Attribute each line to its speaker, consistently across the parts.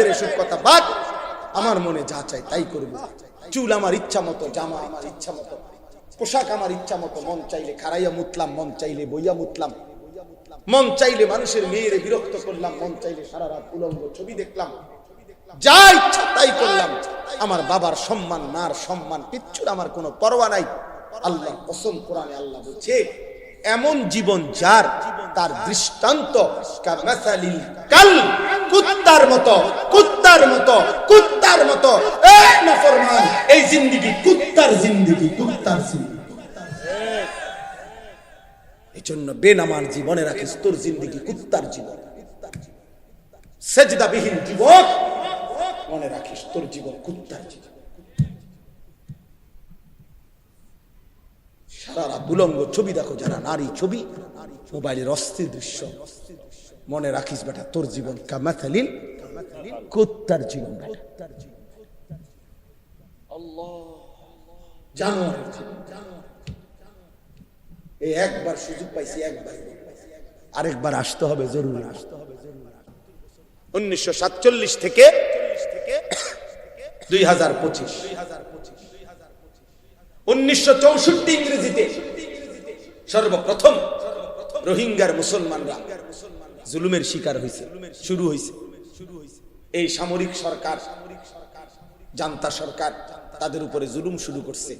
Speaker 1: হুজুরদের এসব কথা বাদ। আমার মনে যা চাই তাই করব। চুল আমার ইচ্ছা মতো, জামা আমার ইচ্ছা মতো। পোশাক আমার ইচ্ছা মতো, মন চাইলে খারাইয়া মুতলাম, মন চাইলে বইয়া মুতলাম। মন চাইলে মানুষের মেয়েরে বিরক্ত করলাম, মন চাইলে সারা রাত উলঙ্গ ছবি দেখলাম। যা ইচ্ছা তাই করলাম। আমার বাবার সম্মান, মার সম্মান, কিচ্ছুর আমার কোনো পরোয়া নাই। আল্লাহ কসম কোরআনে আল্লাহ বলছে এমন জীবন যার, তার দৃষ্টান্ত কাল, কুত্তার মতো কুত্তার মতো কুত্তার মতো। এই জিন্দেগি, কুত্তার জিন্দেগি কুত্তার জিন্দেগি। জীবনে রাখিস তোর জিন্দেগি, কুত্তার জীবন। সেজদাবিহীন জীবন রাখিস তোর জীবন, কুত্তার জীবন। সারা রাত উলঙ্গ ছবি দেখো, যারা নারী ছবি, মোবাইলের অস্থির দৃশ্য। মনে রাখিস বেটা, তোর জীবন কামাথালিল, কুত্তার জীবন এই একবার সুযোগ পাইছি, একবার। আসতে হবে, জরুরি। আসতে হবে উনিশশো সাতচল্লিশ থেকে দুই হাজার পঁচিশ। উনিশশো চৌষট্টি ইংরেজিতে সর্বপ্রথম রোহিঙ্গার মুসলমানরা জুলুমের শিকার হয়েছে শুরু হয়েছে এই সামরিক সরকার, জান্তা সরকার, তাদের উপরে জুলুম শুরু করছে।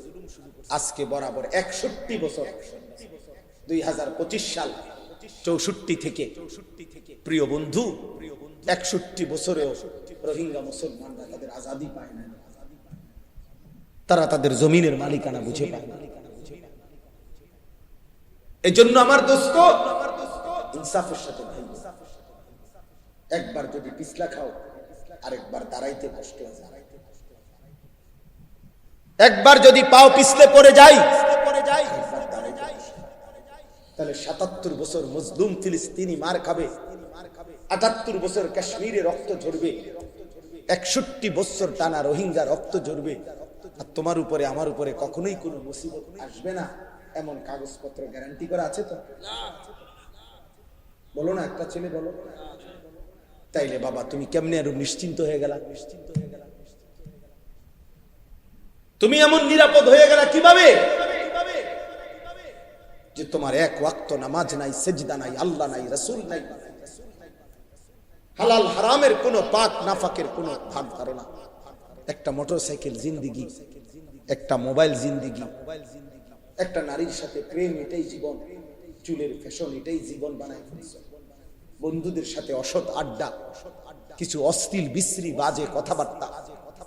Speaker 1: আজকে বরাবর একষট্টি বছর, দুই হাজার পঁচিশ সাল, চৌষট্টি থেকে প্রিয় বন্ধু, একষট্টি বছরেও রোহিঙ্গা মুসলমানরা তাদের আজাদি পায় না তারা তাদের জমিনের মালিকানা বুঝে পায়। এই জন্য আমার দোস্ত, ইনসাফের সাথে একবার যদি পিছলা খাও, আরেকবার দাঁড়াইতে কষ্ট একবার যদি পাও পিছলে পড়ে যাই। তাহলে সাতাত্তর বছর মজলুম ফিলিস্তিনি মার খাবে, আটাত্তর বছর কাশ্মীরে রক্ত ঝরবে, একষট্টি বছর টানা রোহিঙ্গা রক্ত ঝরবে আর তোমার উপরে, আমার উপরে কখনোই কোনো মুসিবত আসবে না। এমন কাগজপত্র গ্যারান্টি করা আছে তো? বলো না, একটা ছেলে বলো। তাইলে বাবা, তুমি কেমনে আরও নিশ্চিন্ত হয়ে গেলা? নিশ্চিন্ত হয়ে গেলা তুমি এমন নিরাপদ হয়ে গেলা কীভাবে? যে তোমার এক ওয়াক্ত নামাজ নাই, সেজদা নাই, আল্লাহ নাই, রসুল নাই। হালাল হারামের কোন পাক নাফাকের কোন ভাগ ধারণা একটা মোটরসাইকেল জিন্দিগি, একটা মোবাইল জিন্দিগি, একটা নারীর সাথে প্রেম এটাই জীবন, চুলের ফ্যাশন এটাই জীবন বানায় বন্ধুদের সাথে অসৎ আড্ডা, কিছু অশ্লীল, বিশ্রী, বাজে কথাবার্তা,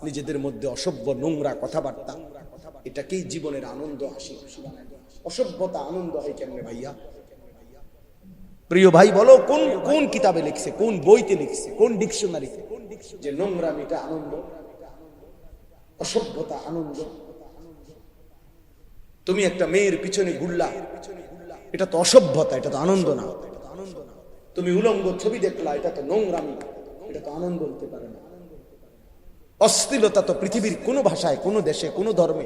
Speaker 1: নিজেদের মধ্যে অসভ্য, নোংরা কথাবার্তা, এটাকেই জীবনের আনন্দ, হাসি অসভ্যতা আনন্দ হয় কেমনে ভাইয়া? প্রিয় ভাই, বলো, কোন কোন কিতাবে লিখছে, কোন বইতে লিখছে, কোন ডিকশনারিতে? যে নোংরামিটা আনন্দ অসভ্যতা, আনন্দ। তুমি একটা মেয়ের পিছনে ঘুরলা। এটা তো অসভ্যতা, এটা তো আনন্দ না। তুমি উলঙ্গ ছবি দেখলা, এটা তো নোংরামি। এটা তো আনন্দ হতে পারে না। অশ্লীলতা তো পৃথিবীর কোনো ভাষায়, কোনো দেশে, কোনো ধর্মে।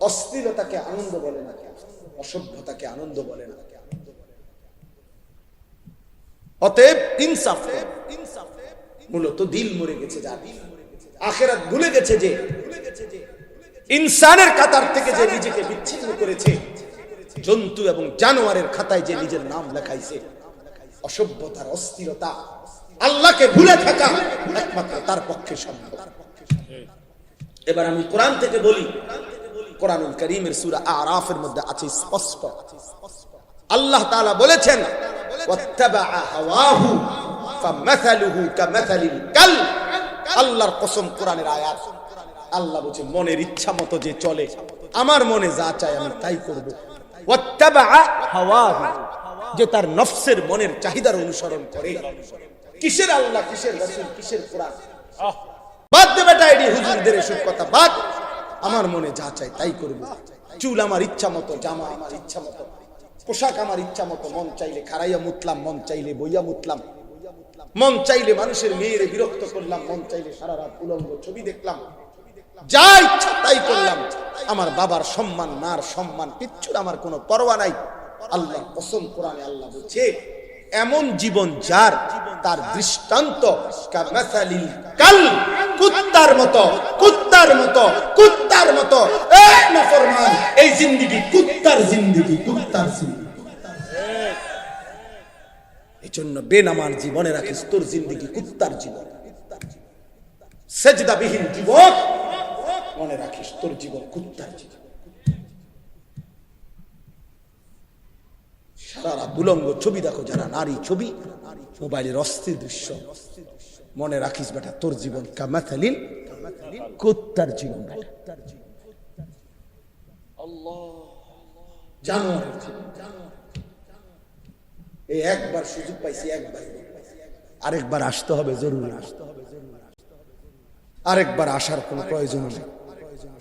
Speaker 1: অশ্লীলতাকে আনন্দ বলে না। অসভ্যতাকে আনন্দ বলে না। অতএব ইনসাফ কর। মূলত দিল মরে গেছে যা আখেরাত ভুলে গেছে যে ইনসানের কাতার থেকে যে নিজেকে বিচ্ছিন্ন করেছে, জন্তু এবং জানোয়ারের খাতায় যে নিজের নাম লেখাইছে, অসভ্যতার অস্থিরতা, আল্লাহকে ভুলে থাকা একমাত্র তার পক্ষে সম্ভব। এবার আমি কোরআন থেকে বলি, কোরআনুল করিমের সুরা আরাফের মধ্যে আছে স্পষ্ট। আল্লাহ তাআলা বলেছেন আল্লাহর কসম কোরআনের আয়াত। আল্লাহ বলছে মনের ইচ্ছা মতো যে চলে আমার মনে যা চায় আমি তাই করব। যে তার নফসের মনের চাহিদার অনুসরণ করে। কিসের আল্লাহ কিসের রাসূল কিসের কোরআন? বাদ দে বেটা এডি হুজুরদের এসব কথা বাদ। আমার মনে যা চাই তাই করব। চুল আমার ইচ্ছা মতো জামা আমার ইচ্ছা মতো পোশাক আমার ইচ্ছা মতো মন চাইলে খারাইয়া মুতলাম মন চাইলে বইয়া মুতলাম। মন চাইলে মানুষের মেয়েরে বিরক্ত করলাম, মন চাইলে সারা রাত উলঙ্গ ছবি দেখলাম। যা ইচ্ছা তাই করলাম। আমার বাবার সম্মান, মার সম্মান, কিচ্ছুর আমার কোনো পরোয়া নাই। আল্লাহ কসম কোরআনে আল্লাহ বলছে, এমন জীবন যার, তার দৃষ্টান্ত কাল, কুত্তার মতো কুত্তার মতো কুত্তার মতো। এই নাফরমান এই জিন্দেগি কুত্তার জিন্দেগি কুত্তার জিন্দেগি। এই জন্য বেনামার জীবনে রাখিস তোর জিন্দেগি কুত্তার জীবন। সেজদাবিহীন জীবন। মনে রাখিস তোর জীবন কুত্তার জীবন। সারা রাত উলঙ্গ ছবি দেখো যারা নারী ছবি মোবাইলের অস্থির দৃশ্য। মনে রাখিস বেটা তোর জীবন কামাথালিল কুত্তার জীবন জানোয়ারের জীবন। এই একবার সুযোগ পাইছি, একবার। আরেকবার আসতে হবে, জরুরি। আসতে হবে আরেকবার আসার কোনো প্রয়োজন নেই।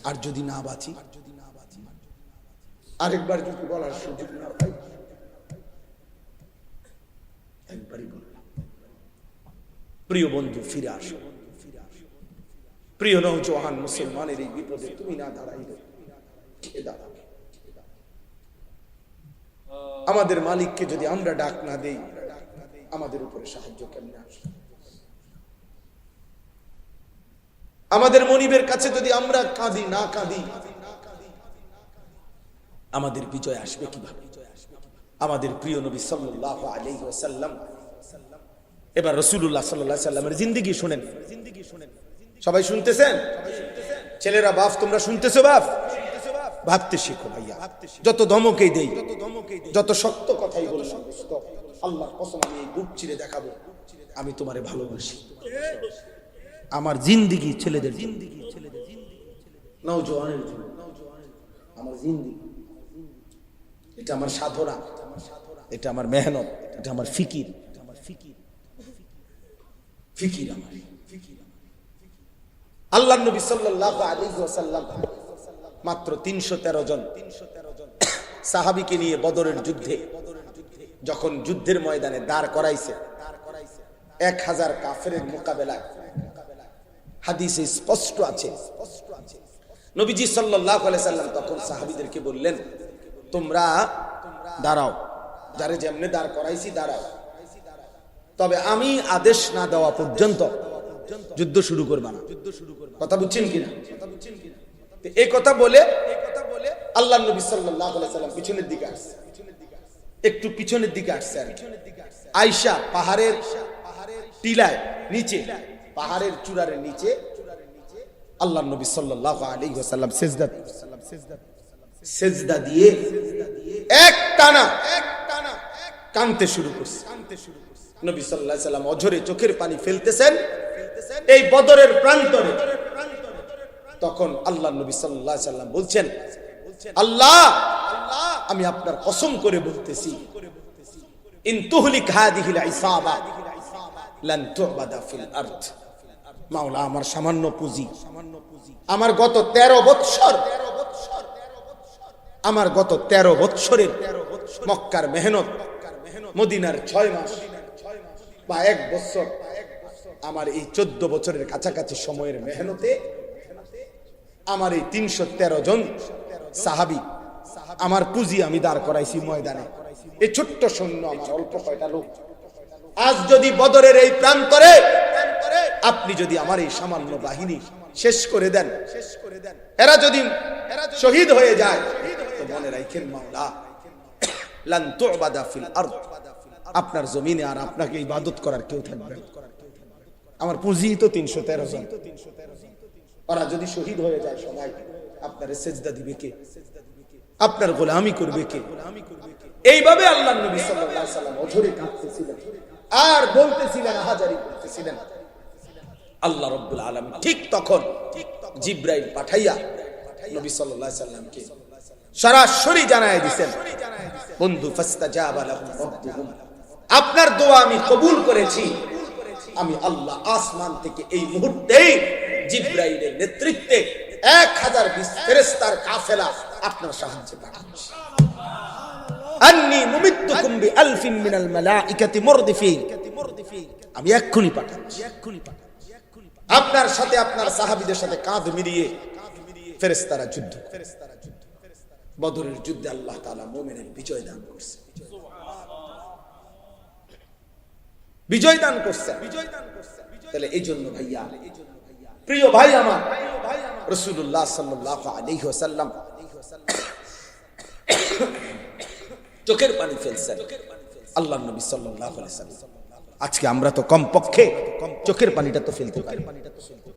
Speaker 1: আর যদি না বাঁচি? আরেকবার যদি বলার সুযোগ না পাই? একবারই প্রিয় বন্ধু, ফিরে আসো। প্রিয় নৌজওয়ান মুসলমানের এই বিপদে তুমি না দাঁড়াইলে দাঁড়াবে? আমাদের মালিককে যদি আমরা ডাক না দেই, আমাদের উপরে সাহায্য কেমনে আসবে? আমাদের মনিবের কাছে যদি আমরা কাঁদি, না কাঁদি, আমাদের বিজয় আসবে কীভাবে? আমাদের প্রিয় নবী সাল্লাল্লাহু আলাইহি ওয়াসাল্লাম, এবার রাসূলুল্লাহ সাল্লাল্লাহু আলাইহি সাল্লামের জিন্দেগি শুনেন। সবাই শুনতেছেন? ছেলেরা বাপ, তোমরা শুনতেছো বাপ? ভাবতে শিখো ভাইয়া। যত ধমকেই দেই, যত শক্ত কথাই আল্লাহর কসম, আমি বুক চিরে দেখাবো, আমি তোমারে ভালোবাসি। আমার জিন্দিগি ছেলেদের জিন্দিগি ছেলেদের নওজোয়ানের জন্য। আমার জিন্দিগি। এটা আমার সাধনা। এটা আমার মেহনত। এটা আমার ফিকির। আমার ফিকির ফিকির আমার। আল্লাহ নবী সাল্লাল্লাহু আলাইহি ওয়াসাল্লাম মাত্র 313 জন সাহাবীকে নিয়ে বদরের যুদ্ধে, যখন যুদ্ধের ময়দানে দাঁড় করাইছে, এক হাজার কাফের মোকাবেলায়। হাদিসে স্পষ্ট আছে। নবীজি সাল্লাম তখন সাহাবীদেরকে বললেন, তোমরা দাঁড়াও, যারে যেমনে দাঁড় করাইছি দাঁড়াও। তবে আমি আদেশ না দেওয়া পর্যন্ত যুদ্ধ শুরু করবা না। কথা বুঝছেন কিনা? তো এই কথা বলে আল্লাহ নবী আলাইহি সাল্লাম পিছনের দিকে আসছে। একটু পিছনের দিকে আসছে আর পাহাড়ের টিলায় নিচে, পাহাড়ের নিচে আল্লাহ নবী সাল্লাল্লাহু আলাইহি ওয়াসাল্লাম সেজদা সেজদা দিয়ে এক টানা এক টানা কানতে শুরু করছে। নবী আলাইহি সাল্লাম অঝরে চোখের পানি ফেলতেছেন। এই বদরের প্রান্তরে তখন আল্লাহ নবী আলাইহি সাল্লাম বলছেন, আল্লাহ, আমি আপনার কসম করে বলতেছি সামান্য পুঁজি, আমার গত 13 বৎসর, আমার গত 13 বৎসরের মক্কার মেহনত, মদিনার 6 মাস বা এক বছর আমার এই 14 বছরের কাছাকাছি সময়ের মেহনতে আমার এই 313 জন সাহাবী, আমার পুঁজি আমি দাঁড় করাইছি ময়দানে। এই ছোট্ট সৈন্য আমার অল্প কয়টা লোক। আজ যদি বদরের এই প্রান্তরে আপনি যদি আমার এই সামান্য বাহিনী শেষ করে দেন শেষ করে দেন এরা যদি শহীদ হয়ে যায় মনে রাখেন মাওলা আপনার জমিনে আর আপনাকে ইবাদত করার কেউ থাকবে। আমার পুঁজি তো তিনশো তেরো জন। ওরা যদি শহীদ হয়ে যায় সবাই, আপনার সেজদা দিবে কে? আপনার গোলামি করবে কে? এইভাবে আল্লাহ নবী সাল্লাল্লাহু সাল্লাম অঝরে কাঁদতেছিলেন। আর বলতেছিলেন, হাজারি করতেছিলেন আল্লাহ রব্বুল আলামিন ঠিক তখন জিব্রাইল পাঠাইয়া নবী আলাইহি সাল্লামকে সরাসরি জানায় দিবেন বন্ধু, ফাস্তাজাবা লাহুম রাব্বুহুম। আপনার দোয়া আমি কবুল করেছি। আমি আল্লাহ আসমান থেকে এই মুহূর্তেই জিব্রাইলের নেতৃত্বে এক হাজার বিশ ফেরেস্তার কাফেলা আপনার সাহায্যে পাঠাচ্ছি। বিজয় দান করছে বিজয় দান করছেন। তাহলে এই জন্য ভাইয়া প্রিয় ভাই আমার রসুল্লাহ ওয়াসাল্লাম চোখের পানি ফেলছেন। আল্লাহ নবী সাল্লাহ আজকে আমরা তো কমপক্ষে চোখের পানিটা তো ফেলতে পারি।